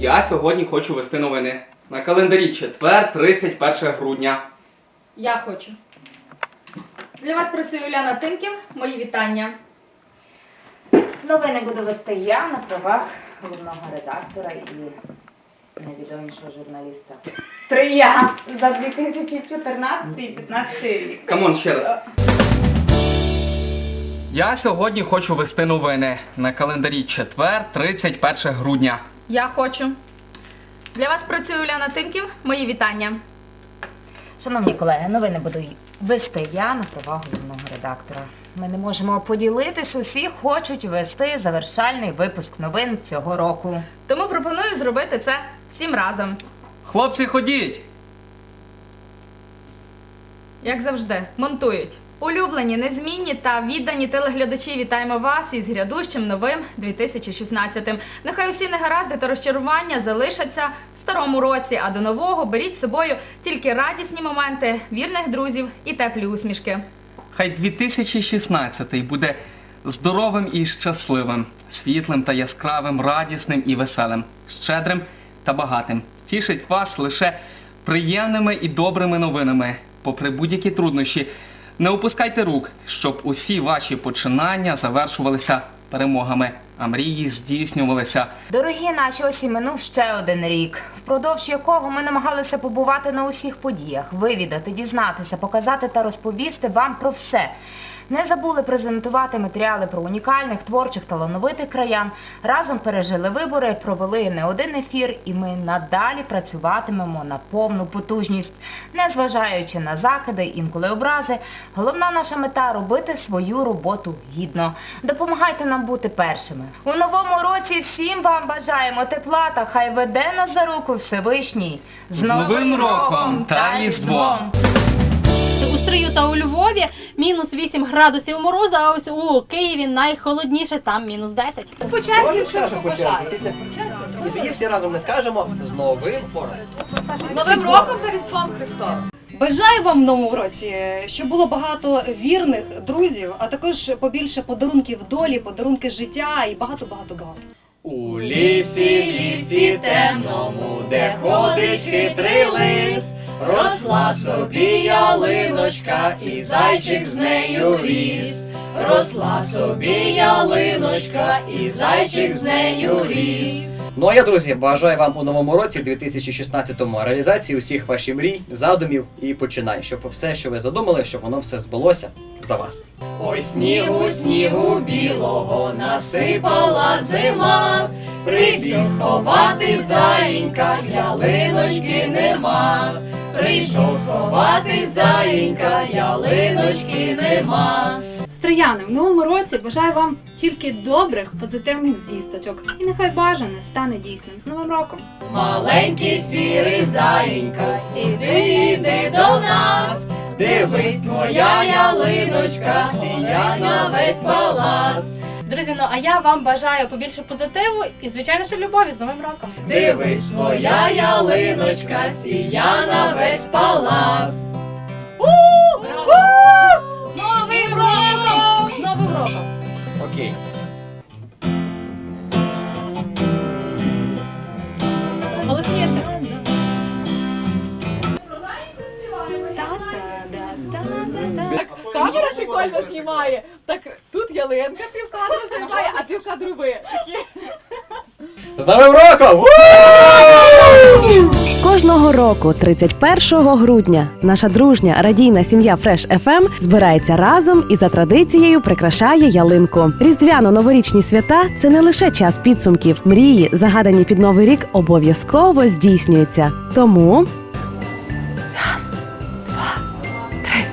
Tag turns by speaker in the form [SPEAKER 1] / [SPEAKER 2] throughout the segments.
[SPEAKER 1] Я сьогодні хочу вести новини. На календарі четвер, 31 грудня.
[SPEAKER 2] Я хочу. Для вас працює Уляна Тимків. Мої вітання.
[SPEAKER 3] Новини буду вести я на правах головного редактора і найвідомішого журналіста. Стрия за 2014-2015 рік.
[SPEAKER 1] Камон ще раз. Я сьогодні хочу вести новини. На календарі четвер, 31 грудня.
[SPEAKER 2] Я хочу. Для вас працює Уляна Тимків. Мої вітання.
[SPEAKER 3] Шановні колеги, новини буду вести я на правах головного редактора. Ми не можемо поділитись, усі хочуть вести завершальний випуск новин цього року.
[SPEAKER 2] Тому пропоную зробити це всім разом.
[SPEAKER 1] Хлопці, ходіть!
[SPEAKER 2] Як завжди, монтують. Улюблені, незмінні та віддані телеглядачі, вітаємо вас із грядущим новим 2016. Нехай усі негаразди та розчарування залишаться в старому році, а до нового беріть з собою тільки радісні моменти, вірних друзів і теплі усмішки.
[SPEAKER 1] Хай 2016 буде здоровим і щасливим, світлим та яскравим, радісним і веселим, щедрим та багатим. Тішить вас лише приємними і добрими новинами, попри будь-які труднощі. Не опускайте рук, щоб усі ваші починання завершувалися перемогами, а мрії здійснювалися.
[SPEAKER 3] Дорогі наші, ось минув ще один рік, впродовж якого ми намагалися побувати на усіх подіях, вивідати, дізнатися, показати та розповісти вам про все. Не забули презентувати матеріали про унікальних, творчих, талановитих краян. Разом пережили вибори, провели не один ефір, і ми надалі працюватимемо на повну потужність, незважаючи на закиди, інколи образи. Головна наша мета робити свою роботу гідно. Допомагайте нам бути першими. У новому році всім вам бажаємо тепла та хай веде нас за руку Всевишній.
[SPEAKER 1] З Новим роком та Різдвом!
[SPEAKER 4] У та у Львові мінус 8 градусів морозу, а ось у Києві найхолодніше, там мінус 10.
[SPEAKER 5] По черзі скажемо по черзі. Після і тоді всі разом ми скажемо з новим роком.
[SPEAKER 6] З Новим роком та Різдвом Христовим!
[SPEAKER 7] Бажаю вам в новому році, щоб було багато вірних друзів, а також побільше подарунків долі, подарунки життя і багато, багато, багато.
[SPEAKER 5] У лісі, лісі темному, де ходить хитрий лис, росла собі ялиночка, і зайчик з нею ріс. Росла собі ялиночка, і зайчик з нею ріс. Ну а я, друзі, бажаю вам у новому році 2016-му реалізації усіх ваших мрій, задумів і починань, щоб все, що ви задумали, щоб воно все збулося за вас. Ой, снігу, снігу білого насипала зима, прибіг сховати заїнька, ялиночки нема. Прийшов сховати заїнька, ялиночки нема.
[SPEAKER 6] Стрияни, в новому році бажаю вам тільки добрих, позитивних звісточок. І нехай бажане стане дійсним з Новим роком.
[SPEAKER 5] Маленький сірий заїнька, іди, іди до нас. Дивись, твоя ялиночка, сія на весь палац.
[SPEAKER 4] Друзі, ну а я вам бажаю побільше позитиву і, звичайно, що любові з Новим роком.
[SPEAKER 5] Дивись, твоя ялиночка, сія на весь палац. Окей.
[SPEAKER 4] Голосніше. Камера шикольно знімає. Так тут ялинка півкадру знімає, а півкадру ви.
[SPEAKER 5] З Новим роком!
[SPEAKER 8] Кожного року, 31 грудня, наша дружня радійна сім'я Fresh FM збирається разом і за традицією прикрашає ялинку. Різдвяно-новорічні свята це не лише час підсумків. Мрії, загадані під новий рік, обов'язково здійснюються. Тому раз, два, три.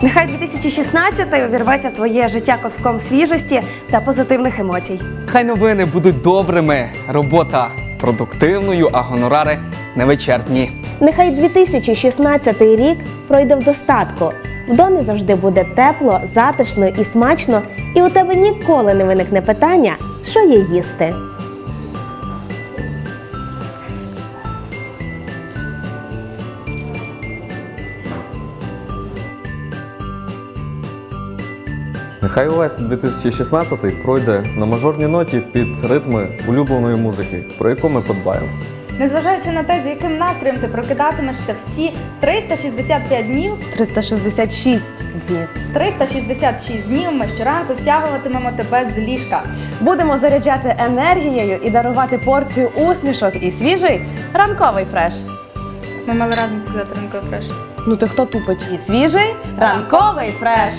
[SPEAKER 8] Нехай 2016 увірветься в твоє життя ковтком свіжості та позитивних емоцій.
[SPEAKER 1] Хай новини будуть добрими, робота продуктивною, а гонорари невичерпні.
[SPEAKER 9] Нехай 2016 рік пройде в достатку. В домі завжди буде тепло, затишно і смачно, і у тебе ніколи не виникне питання, що є їсти.
[SPEAKER 10] Нехай увесь 2016 пройде на мажорній ноті під ритми улюбленої музики, про яку ми подбаємо.
[SPEAKER 2] Незважаючи на те, з яким настроєм ти прокидатимешся всі 365 днів,
[SPEAKER 8] 366 днів.
[SPEAKER 2] 366 днів ми щоранку стягуватимемо тебе з ліжка.
[SPEAKER 8] Будемо заряджати енергією і дарувати порцію усмішок і свіжий ранковий фреш.
[SPEAKER 2] Ми мали разом сказати ранковий фреш.
[SPEAKER 8] Ну ти хто тупить? І свіжий ранковий фреш.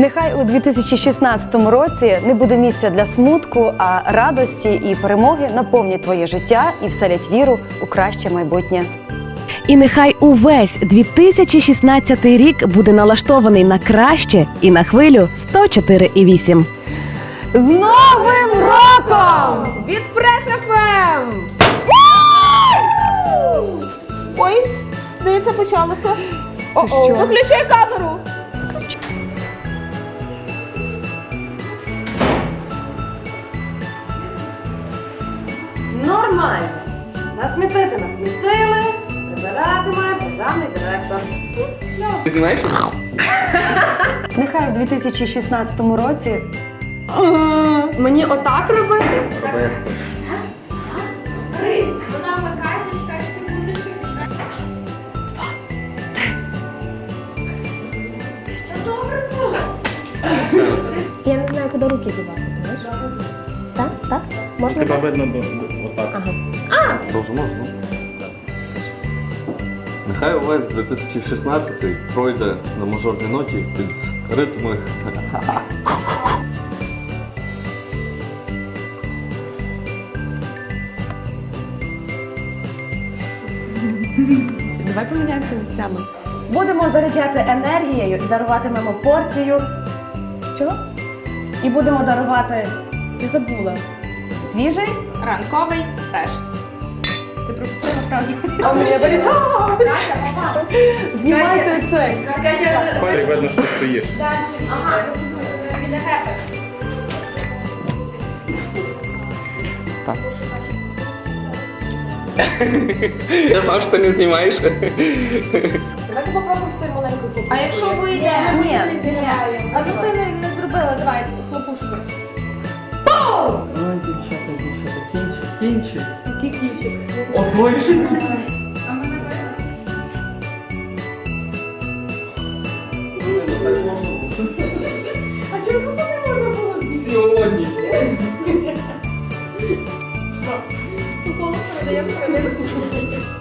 [SPEAKER 8] Нехай у 2016 році не буде місця для смутку, а радості і перемоги наповнять твоє життя і вселять віру у краще майбутнє. І нехай увесь 2016 рік буде налаштований на краще і на хвилю 104,8. З Новим роком! Від Fresh FM!
[SPEAKER 11] Ой, здається, почалося. О-о, виключай камеру.
[SPEAKER 4] Нормально. Насмітити насмітили, прибиратиме програмний директор.
[SPEAKER 1] Ти знімаєш?
[SPEAKER 8] Нехай у 2016 році
[SPEAKER 11] Мені отак робити?
[SPEAKER 2] Вона вмикається, чекаєш секундочку.
[SPEAKER 9] Я не знаю, куди руки дівати, знаєш? Можна? так?
[SPEAKER 10] видно отак.
[SPEAKER 9] Ага.
[SPEAKER 10] Дуже можна. Нехай увесь 2016 пройде на мажорній ноті під ритми.
[SPEAKER 8] Давай поміняємося місцями. Будемо заряджати енергією і даруватимемо порцію. Чого? І будемо дарувати. Я забула. Свіжий?
[SPEAKER 2] Ранковий фреш. Ти пропустила фразу.
[SPEAKER 8] А мені вилітало! Знімайте цей.
[SPEAKER 10] Патрик, видно, що ти стоїш.
[SPEAKER 2] Ага, біля гепи.
[SPEAKER 1] Так. Я знав, що ти не знімаєш.
[SPEAKER 11] Давайте попробуємо з тою маленькою фото.
[SPEAKER 2] А якщо вийде?
[SPEAKER 8] Ні,
[SPEAKER 2] ні. А ну ти не, не зробила, давай, хлопушку.
[SPEAKER 1] Ой, дівчата, дівчата, кінчик, кінчик. Який кінчик? О, точно.
[SPEAKER 2] А
[SPEAKER 1] чому не можна було голодні.
[SPEAKER 2] Голос передає передаю.